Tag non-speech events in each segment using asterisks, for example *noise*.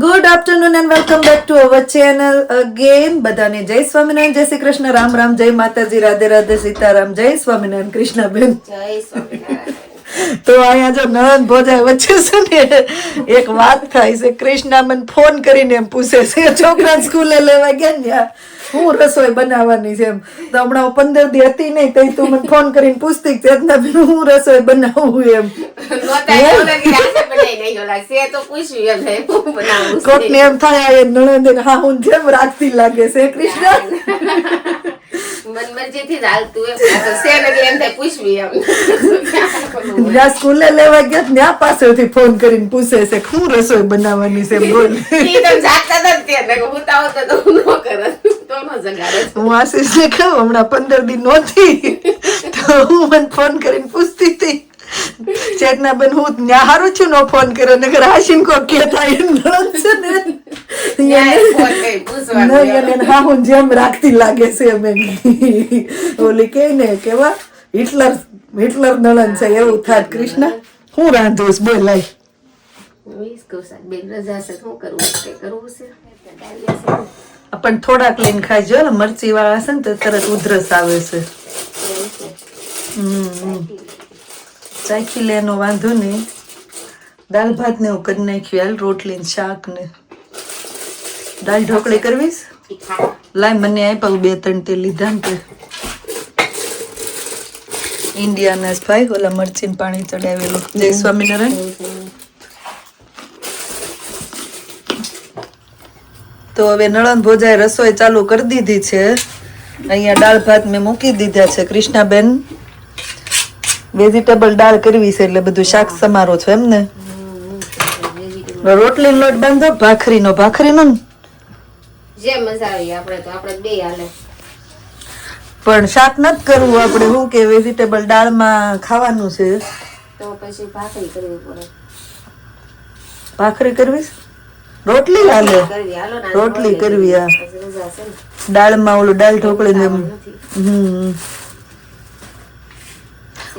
Good afternoon and welcome back to our channel again બધાને જય સ્વામિનારાયણ જય શ્રી કૃષ્ણ. રામ રામ જય માતાજી. રાધે રાધે સીતારામ. જય સ્વામિનારાયણ કૃષ્ણબેન. જય સ્વામિનારાયણ. તો અહીંયા જો નરન ભોજાય વચ્ચે છે ને એક વાત થાય છે. કૃષ્ણા મને ફોન કરીને એમ પૂછે છે છોકરા સ્કૂલે લેવા ગયા ને હું રસોઈ બનાવવાની છે એમ? તો હમણાં પંદર દી હતી નહીં તઈ તું મને ફોન કરીને પૂછતી કે ચેતના બેન હું રસોઈ બનાવું એમ? પૂછ્યું એમ થાય એ નણંદ હા હું જેમ રાખતી લાગે છે કૃષ્ણ? જ્યાં સ્કૂલે લેવા ગયા ત્યાં પાછળથી ફોન કરીને પૂછે છે હું રસોઈ બનાવવાની છે બોલ. તો હું ન કરત તો જગાડે હું આશીષ ને કહું હમણાં પંદર દિન નહોતી. તો હું મને ફોન કરીને પૂછતી હતી. ચેતના બેન હું ત્યાં હારું છું નો ફોન કર્યો નગર આશીન કો કે થાય ને. હા હું જેમ રાખતી લાગે છે અમે. ઓલી કે ને કેવા હિટલર હિટલર નળન છે એવું થાત કૃષ્ણ. હું રાંધું છું? બોલ લાય વીસ કૌશલ બેન રજા છે શું કરવું કરવું છે? પણ થોડાક લઈને ખાઈ જો ને મરચી વાળા છે ને તો તરત ઉધરસ આવે છે. હમ ચાખી લે, એનો વાંધો નહીં. દાલ ભાત ને એવું કરી નાખ્યું. હાલ રોટલી ને શાક ને. દાલ ઢોકળી કરવીશ? લાય, મને આપ્યા બે ત્રણ તે લીધા ને તે. ઇન્ડિયાના ભાઈ, ઓલા મરચી ને પાણી ચડાવેલું. જય સ્વામિનારાયણ. તો હવે નળન ભોજાએ રસોઈ ચાલુ કરી દીધી છે. અહીંયા દાળ ભાત મેં મૂકી દીધા છે કૃષ્ણાબેન. વેજીટેબલ દાળ કરવી છે એટલે બધું શાક સમારો છો એમ ને? રોટલીનો લોટ બાંધો ભાખરીનો. ભાખરીનો ને? જે મજા આવી આપણે તો આપણે બે હાલે. પણ શાક નથી કરવું આપણે. શું કે વેજીટેબલ દાળમાં ખાવાનું છે. તો પછી ભાખરી કરવી પડે. ભાખરી કરવી છે? રોટલી હાલે. ને રોટલી કરવી આ દાળમાં ઓલું દાળ ઢોકળી ને હમ.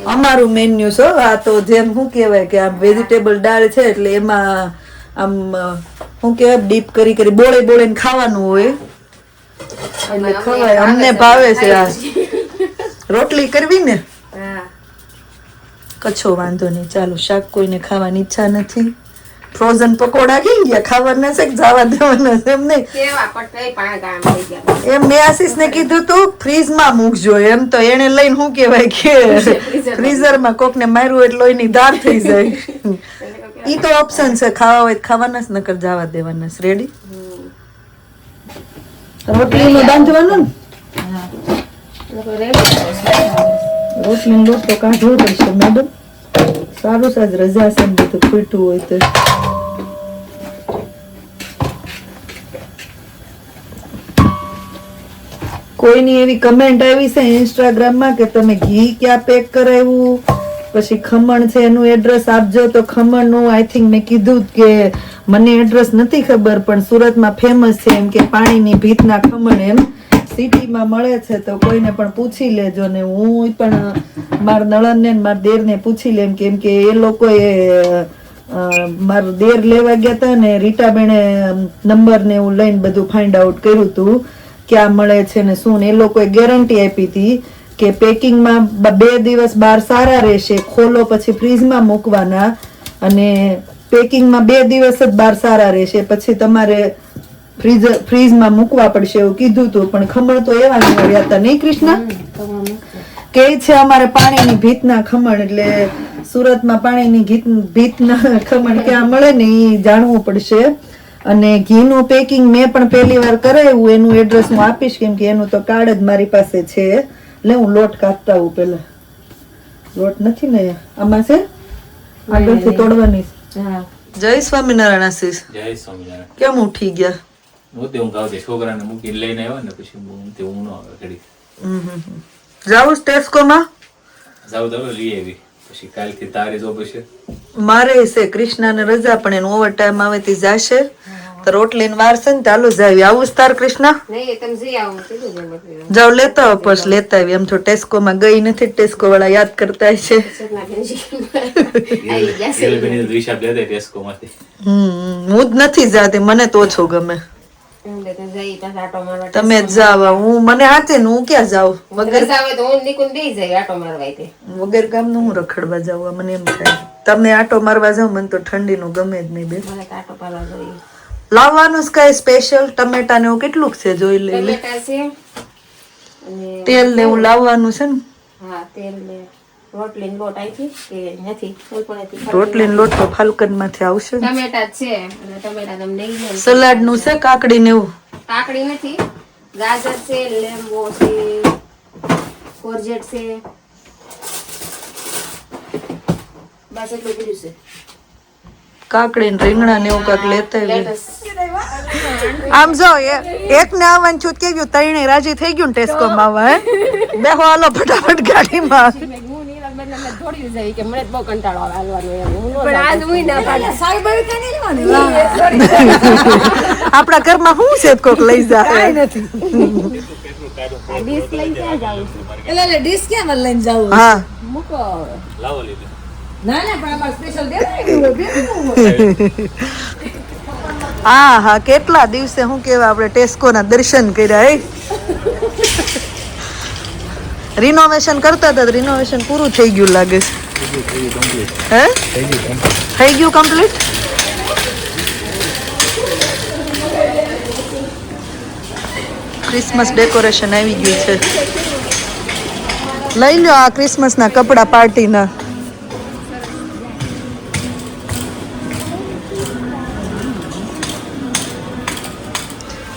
અમારું મેન્યુ છો આ તો જેમ શું કહેવાય કે આમ વેજીટેબલ દાળ છે એટલે એમાં આમ શું કહેવાય ડીપ કરી કરી બોળે બોળે ને ખાવાનું હોય. એટલે ખવાય અમને ભાવે છે આ. રોટલી કરવી ને? કચ્છો વાંધો નહીં. ચાલો શાક કોઈને ખાવાની ઈચ્છા નથી. ફ્રોઝન પકોડા ખાઈ ગયા ખાવાના છે જવા દેવાના છે એમ નહીં. કેવા પટઈ પાણા કામ થઈ ગયા. એમ મેં આશીષને કીધું તું ફ્રીજમાં મૂકજો એમ. તો એને લઈને શું કહેવાય કે ફ્રીઝરમાં કોકને માર્યું એટલે લોહીની ધાર થઈ જાય. ઈ તો ઓપ્શન છે ખાવા હોય ખાવાના જ નકર જવા દેવાના છે. રેડી રોટલીનું બાંધવાનું ને? રોટલીનો લોટ તો કાઢવો પડશે મેડમ સારું સાજ રજા છે ને બધું ખૂટવું હોય તો. કોઈની એવી કમેન્ટ આવી છે ઇન્સ્ટાગ્રામમાં કે તમે ઘી ક્યાં પેક કરાવ્યું? પછી ખમણ છે, એનું એડ્રેસ આપજો. તો ખમણનું આઈ થિંક મેં કીધું કે મને એડ્રેસ નથી ખબર, પણ સુરતમાં ફેમસ છે એમ કે પાણીની ભીતના ખમણ એમ. સિટીમાં મળે છે તો કોઈને પણ પૂછી લેજો ને હું પણ મારા નળનને મારા દેરને પૂછી લેમ કેમ કે એ લોકોએ મારા દેર લેવા ગયા હતા ને રીટાબેને નંબર ને એવું લઈને બધું ફાઇન્ડ આઉટ કર્યું હતું ક્યાં મળે છે ને શું ને એ લોકોએ ગેરંટી આપી હતી કે પેકિંગમાં બે દિવસ બહાર સારા રહેશે ખોલો પછી ફ્રીજમાં મૂકવાના અને પેકિંગમાં બે દિવસ જ બહાર સારા રહેશે પછી તમારે ફ્રીજ ફ્રીજમાં મૂકવા પડશે એવું કીધું હતું પણ ખમણ તો એવા નીકળ્યા હતા નહીં કૃષ્ણ? કે છે અમારે પાણીની ભીતના ખમણ એટલે સુરતમાં પાણીની ભીતના ખમણ ક્યાં મળે ને એ જાણવું પડશે. અને ઘીનું પેકિંગ મેં પણ પહેલી વાર કરાવ્યું એનું એડ્રેસ હું આપીશ કેમ કે એનું તો કાર્ડ જ મારી પાસે છે. એટલે હું લોટ કાપતા હું પેલા લોટ નથી ને આમાં છે? આગળથી તોડવાની. જય સ્વામિનારાયણ આશીષ. જય સ્વામિનારાયણ. કેમ ઉઠી ગયા? હું તે હું ગાવતી છોકરાને મૂકીને લઈને આવ્યો ને પછી હું તે ઊંઘ ન આવે ઘડી જાઉં ટેસ્કોમાં જાવ તો લઈ આવી. પછી કાલથી તારી જો પછી મારે છે કૃષ્ણાને રજા પણ એનું ઓવર ટાઈમ આવે તે જાશે. રોટલી ને વાર છે ને ચાલુ જાય આવું તાર કૃષ્ણ? જાવ લેતા પછ લેતા આવી. એમ તો ટેસ્કો માં ગઈ નથી ટેસ્કો વાળા યાદ કરતા છે? હું જ નથી જાતી મને તો ઓછો ગમે. તમે જ જાવ. હું મને હાથે ને હું ક્યાં જાઉં? વગર આવે હું નીકળી દઈ જાય આટો મારવા તે. વગર કામનું હું રખડવા જાવ મને એમ થાય. તમે આટો મારવા જાવ મને તો ઠંડી નું ગમે જ નહીં બે આટો મારવા જોઈએ લાવવાનું જ કઈ સ્પેશિયલ ટમેટા ને એવું કેટલુંક છે? જોઈ લે છે તેલ ને એવું લાવવાનું છે ને? હા તેલ ને રોટલી લોટ આઈ કે નથી? કોઈ પણ નથી. રોટલી લોટ તો ફાલ્કનમાંથી આવશે ટમેટા છે અને ટમેટા તમને સલાડનું છે કાકડી ને એવું? કાકડી નથી. ગાજર છે લેમ્બો છે કોરજેટ છે. બસ એટલું બધું છે. કાકડી ને રીંગણા ને એવું કાક લેતા. આમ જો એ- એક ને આવવાનું છૂટ કે ગયું તઈને રાજી થઈ ગયું ટેસ્કો માં આવવા હે? બેહો હાલો ફટાફટ ગાડી માં આવે આપણા ઘરમાં શું છે કોક લઈ જાય. નથી. લઈ ક્યાં લઈને જવું હા. મૂકો લાવો લીધે. ના ના, પણ આમાં સ્પેશિયલ દેવાનું હોય ભેગું હોય. *laughs* હા હા, કેટલા દિવસે શું કેવા આપણે ટેસ્કોના દર્શન કર્યા, હે? *laughs* રિનોવેશન કરતા હતા રિનોવેશન પૂરું થઈ ગયું લાગે. છે હે? થઈ ગયું કમ્પ્લીટ ક્રિસમસ ડેકોરેશન આવી ગયું છે. લઈ લો આ ક્રિસમસના કપડાં પાર્ટીના.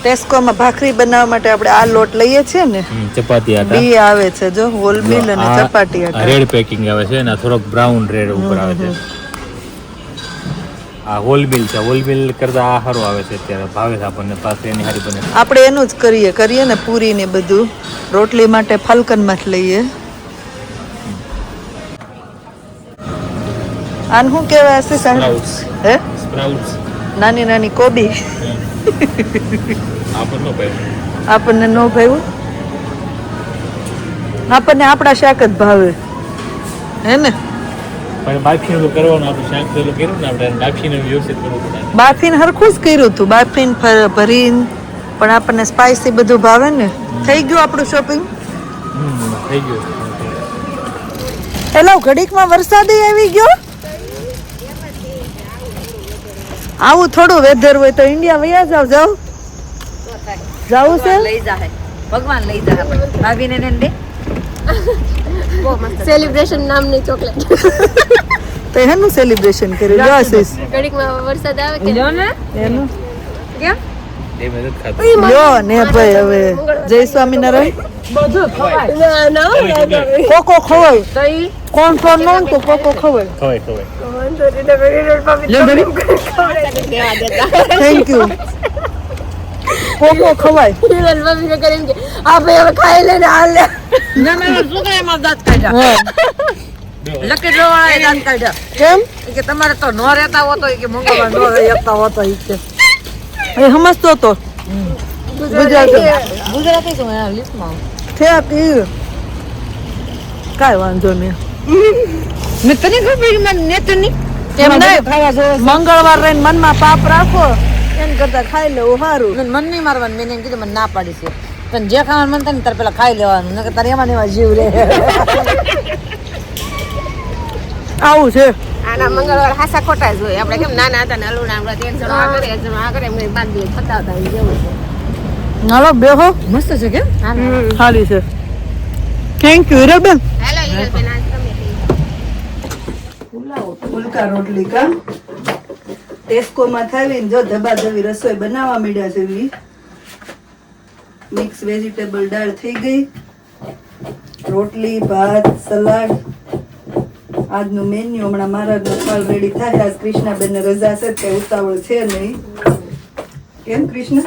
ટેસ્કોમાં ભાખરી બનાવવા માટે આપણે આ લોટ લઈએ છીએ ને ચપાતી બી આવે છે જો હોલ મિલ અને ચપાટી આટા. રેડ પેકિંગ આવે છે અને થોડોક બ્રાઉન રેડ ઉપર આવે છે. આ હોલ મિલ છે હોલ મિલ કરતા આ સારું આવે છે અત્યારે ભાવે છે આપણને પાસે એની હારી બને. આપણે એનું જ કરીએ કરીએ ને પૂરી ને બધું. રોટલી માટે ફાલ્કનમાં જ લઈએ. આને શું કહેવાય છે હે? સ્પ્રાઉટ્સ નાની નાની કોબી. આપણનો ન ભાવ્યું. આપણને આપણા શાક જ ભાવે. હે ને? બાફીને હરખું જ કર્યું હતું બાફીને ભરીને પણ આપણને સ્પાઇસી બધું ભાવે ને? થઈ ગયું આપણું શોપિંગ થઈ ગયું. હેલો ઘડીકમાં વરસાદ આવી ગયો? આવું થોડું વેધર હોય તો ઇન્ડિયા વયા જાવ જાવ જાવું છે? લઈ જાહે. ભગવાન લઈ જાહે ભાભીને ને દે. સેલિબ્રેશન નામની ચોકલેટ તો એનું સેલિબ્રેશન કરી જો આશીષ. ઘડીકમાં વરસાદ આવે કે જો ને. એનું. એ મેં નથી લ્યો ને ભાઈ હવે. જય સ્વામિનારાયણ. ના ના કોકો ખવાય. કોણ કોણ નો તો કોકો ખવાય. ખવાય ખવાય. થેન્ક યુ કોકો ખવાય. આ ભાઈ હવે ખાઈ લે ને આ લે. ના ના શું કાંઈ એમાં દાંત કાઢ્યા. લકી ડ્રો દાંત કાઢ્યા. કેમ? કે તમારે તો નો રહેતા હોતો કે મંગળવાર નો રહી હોતો એ કે. એ સમજતો તો ગુજરાતી. ગુજરાતી. શું એના લિસ્ટમાં. ઠેક ઈ. કાંઈ વાંધો નહીં. મેં તને ખબર મને નેતની એમ નહીં. મંગળવાર રહીને મનમાં પાપ રાખો. એમ કરતા ખાઈ લેવું સારું મન નહીં મારવાનું. મેં એમ કીધું મને ના પાડી છે. તને જે ખાવાનું મન થાય ને તારે પેલા ખાઈ લેવાનું. નકર તારે એમાં એમાં જીવ રે *laughs* આવું છે. આના મંગળવાર હાસા ખોટા જ હોય. આપણે કેમ નાના હતા ને અલુણા આપણે એક જણો આ કરે જણો આ કરે એમ પાંચ દિવસ થતા જેવું છે. હાલો બેહો. મસ્ત છે કેમ? સારી છે. Thank you Hiralben. હેલો હિરલબેન ફુલકા રોટલી કા? ટેસ્કો માં થાવીને જો ધબા ધબી રસોઈ બનાવવા માંડ્યા છે વી મિક્સ વેજીટેબલ દાળ થઈ ગઈ. રોટલી, ભાત, સલાડ. આજનું મેન્યુ હમણાં મારા ફળ રેડી થાય. આજ કૃષ્ણાબેન રજા છે કે ઉતાવળ છે નહીં. કેમ કૃષ્ણ?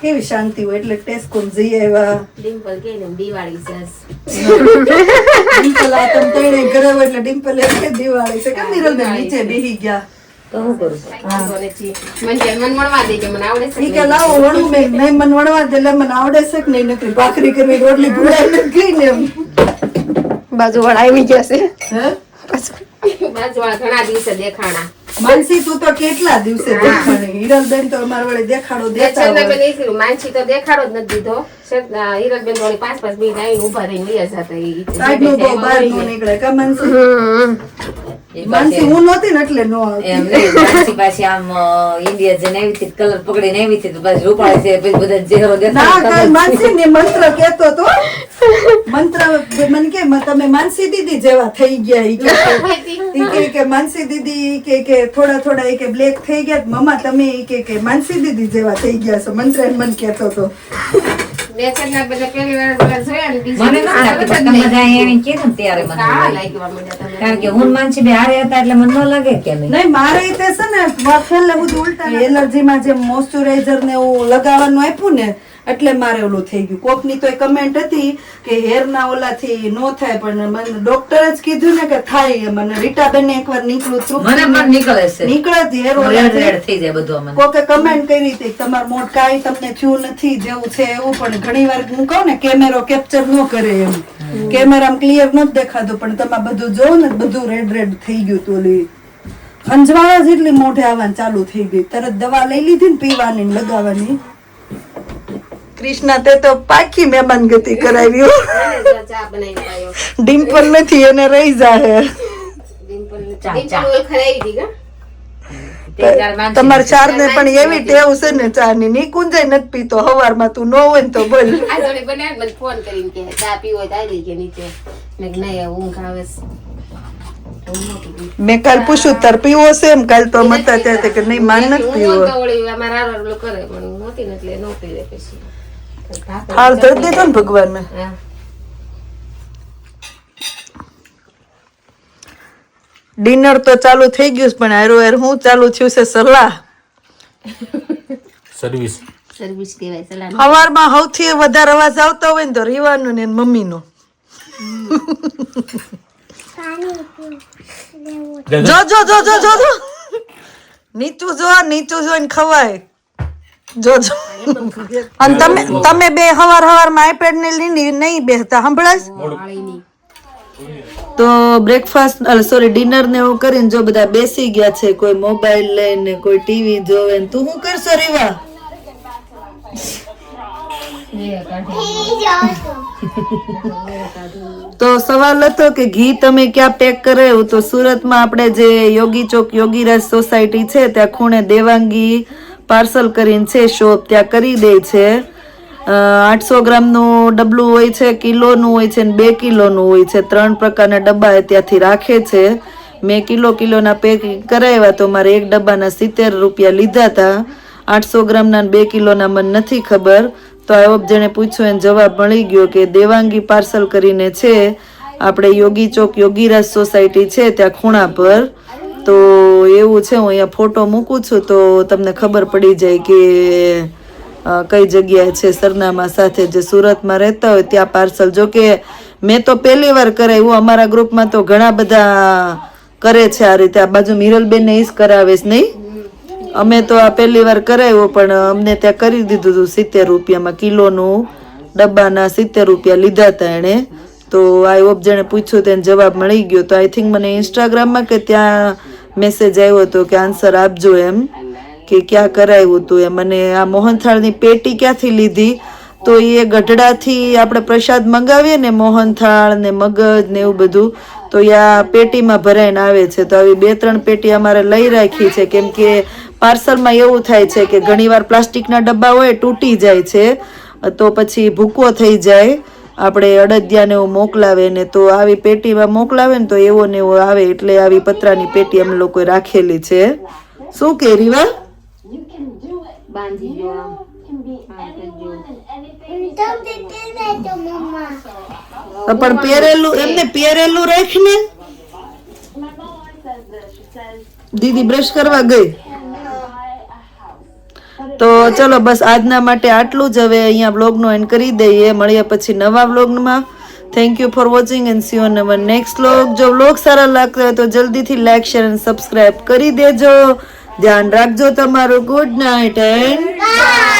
કેવી શાંતિ હોય એટલે ટેસ્કો જઈ આવ્યા. ડિમ્પલ કે દિવાળી છે. *laughs* ડિમ્પલ આ તમ તણે ઘરે એટલે ડિમ્પલ એટલે દિવાળી છે. કેમ નિરલબેન નીચે બેહી ગયા? તો હું કરું? વાંધો મને કે વણવા દે કે મને આવડે છે ઈ કે લાવો વણું મેં નહીં મને વણવા દે એટલે મને આવડે છે કે નહીં? નથી ભાખરી કરવી રોટલી ભૂલાઈ નથી ગઈ ને એમ. બાજુ વાળા આવી ગયા છે. હે? બાજુવાળા ઘણા દિવસે દેખાણા. માનસી તું તો કેટલા દિવસે દેખાણી? હિરલબેન તો અમારા વડે દેખાડો દેતા માનસી તો દેખાડો જ નથી દીધો. હિરલબેન વળી પાંચ પાંચ મિનિટ આવીને ઊભા રહીને લઈ જતા બહાર નો નીકળે કા માનસી? માનસી હું નહોતી ને એટલે નો આવતી. એમ નહીં, પાછી આમ ઇન્ડિયા જઈને આવી હતી કલર પકડીને આવી હતી તો પાછી રૂપાળે છે પછી બધા ચહેરો ના દેખાય માનસી ને મંત્ર કેતો તો. મંત્ર મને કે તમે માનસી દીદી જેવા થઈ ગયા. ઈ કે ઈ કે કે માનસી દીદી કે કે થોડા થોડા ઈ કે બ્લેક થઈ ગયા. મમ્મા તમે ઈ કે કે માનસી દીદી જેવા થઈ ગયા છો. મંત્ર એમ મને કેતો તો. મેં ના બધા પહેલી વાર જોયા ને બીજી મને ના લાગે તમે બધા કીધું ને ત્યારે મને. લાગ્યું. તમને. કારણ કે હું માનસી બે હારે હતા એટલે મને ન લાગે કે નહીં નહીં મારે તે છે ને બધું ઉલટા એલર્જીમાં જે મોઇશ્ચરાઇઝર ને એવું લગાવવાનું આપ્યું ને એટલે મારે ઓલું થઈ ગયું. કોકની તો એ કમેન્ટ હતી કે હેરના ઓલાથી નો થાય પણ મને ડોક્ટર જ કીધું ને કે થાય મને રીટાબેન ને એકવાર નીકળું છું. મને પણ નીકળે છે. નીકળે જ હેર રેડ થઈ જાય બધું મને કોકે કમેન્ટ કરી હતી તમાર મોઢ કાંઈ તમને થયું નથી જેવું છે એવું પણ ઘણી વાર હું કહું ને કેમેરો કેપ્ચર ન કરે એમ. કેમેરામાં ક્લિયર નથી દેખાતું પણ તમે બધું જોવો ને બધું રેડ રેડ થઈ ગયું તું ઓલી. અંજવાળા જેટલી મોઢે આવવાની ચાલુ થઈ ગઈ. તરત દવા લઈ લીધી ને પીવાની ને લગાવવાની. કૃષ્ણા તે તો પાકી મહેમાન ગતિ કરાવી. ડિમ્પલ નથી એને રહી જાહે. તમારે ચાર ને પણ એવી ટેવ છે ને ચા ની નિકુંજય નથી પીતો હવારમાં તું ન હોય ને તો બોલ. ફોન કરીને કે ચા પીવો કે નીચે? મેં નહીં ઊંઘ આવે. મેં કાલ પૂછ્યું તાર પીવો છે એમ? કાલ તો મતા ત્યાં કે નહીં માન નથી પીવો. અમારા કરે પણ નહોતી એટલે ન પીવે પછી. હાલ ધરી દીધો ને ભગવાન ડિનર તો ચાલુ થઈ ગયું પણ હારો હાર હું ચાલુ થયું છે સલાહ? સર્વિસ સર્વિસ કહેવાય સલાહ સવારમાં સૌથી વધારે અવાજ આવતો હોય ને તો રીવાનો ને મમ્મીનો. જો જો જો જો જો નીચું જો નીચું જોઈને ખવાય. જો જો. અને તમે તમે બે હવાર હવારમાં આઈપેડ ને લઈને નહીં બેસતા સંભળાય? તો બ્રેકફાસ્ટ સોરી ડિનર ને એવું કરીને જો બધા બેસી ગયા છે કોઈ મોબાઈલ લઈને કોઈ ટીવી જોવે ને તું શું કરશો રીવા? તો સવાલ હતો કે ઘી તમે ક્યાં પેક કરાયું તો સુરતમાં આપણે જે યોગી ચોક યોગીરાજ સોસાયટી છે ત્યાં ખૂણે દેવાંગી પાર્સલ કરીને છે શોપ ત્યાં કરી દે છે. આઠસો ગ્રામનું ડબલું હોય છે, કિલોનું હોય છે ને બે કિલોનું હોય છે. ત્રણ પ્રકારના ડબ્બા એ ત્યાંથી રાખે છે. મેં કિલો કિલોના પેકિંગ કરાવ્યા તો મારે એક ડબ્બાના સિત્તેર રૂપિયા લીધા હતા આઠસો ગ્રામના બે કિલોના મને નથી ખબર. તો આ જેણે પૂછ્યું એને જવાબ મળી ગયો કે દેવાંગી પાર્સલ કરીને છે. આપણે યોગી ચોક યોગીરાજ સોસાયટી છે, ત્યાં ખૂણા પર. તો એવું છે, હું અહીંયા ફોટો મૂકું છું, તો તમને ખબર પડી જાય કે કઈ જગ્યાએ છે, સરનામા સાથે જે સુરતમાં રહેતા હોય ત્યાં પાર્સલ જો કે મેં તો પહેલી વાર કરાવ્યું અમારા ગ્રુપમાં તો ઘણા બધા કરે છે આ રીતે. આ બાજુ મિરલબેનને ઈ જ નહીં? અમે તો આ પહેલી વાર કરાવ્યું પણ અમને ત્યાં કરી દીધું હતું સિત્તેર રૂપિયામાં કિલોનું ડબ્બાના સિત્તેર રૂપિયા લીધા હતા એણે. તો આ ઓપ જેણે પૂછ્યું તેને જવાબ મળી ગયો. તો આઈ થિંક મને ઇન્સ્ટાગ્રામમાં કે ત્યાં મેસેજ આવ્યો હતો કે આન્સર આપજો એમ, કે ક્યાં કરાવ્યું હતું એ મને આ મોહનથાળની પેટી ક્યાંથી લીધી? તો એ ગઢડાથી આપણે પ્રસાદ મંગાવીએ ને મોહનથાળ ને મગજ ને એવું બધું, તો આ પેટીમાં ભરાઈને આવે છે. તો આવી બે ત્રણ પેટી અમારે લઈ રાખી છે. કેમ કે પાર્સલમાં એવું થાય છે કે ઘણીવાર પ્લાસ્ટિકના ડબ્બા હોય, તૂટી જાય છે, તો પછી ભૂકો થઈ જાય. આપણે અડદિયાને એવું મોકલાવે ને તો આવી પેટીમાં મોકલાવે ને તો એવો ને એવો આવે એટલે આવી પતરાની પેટી અમે લોકોએ રાખેલી છે. શું કે રીવા. પણ પહેરેલું એમને પહેરેલું રાખ ને દીદી બ્રશ કરવા ગઈ? તો ચલો બસ આજના માટે આટલું જ. હવે અહીંયા બ્લોગનો એન્ડ કરી દઈએ. મળીએ પછી નવા બ્લોગમાં. Thank you for watching and see on our next vlog જો વ્લોગ સારા લાગતા હોય તો જલ્દીથી લાઈક શેર એન્ડ સબસ્ક્રાઈબ કરી દેજો. ધ્યાન રાખજો તમારું. Good night and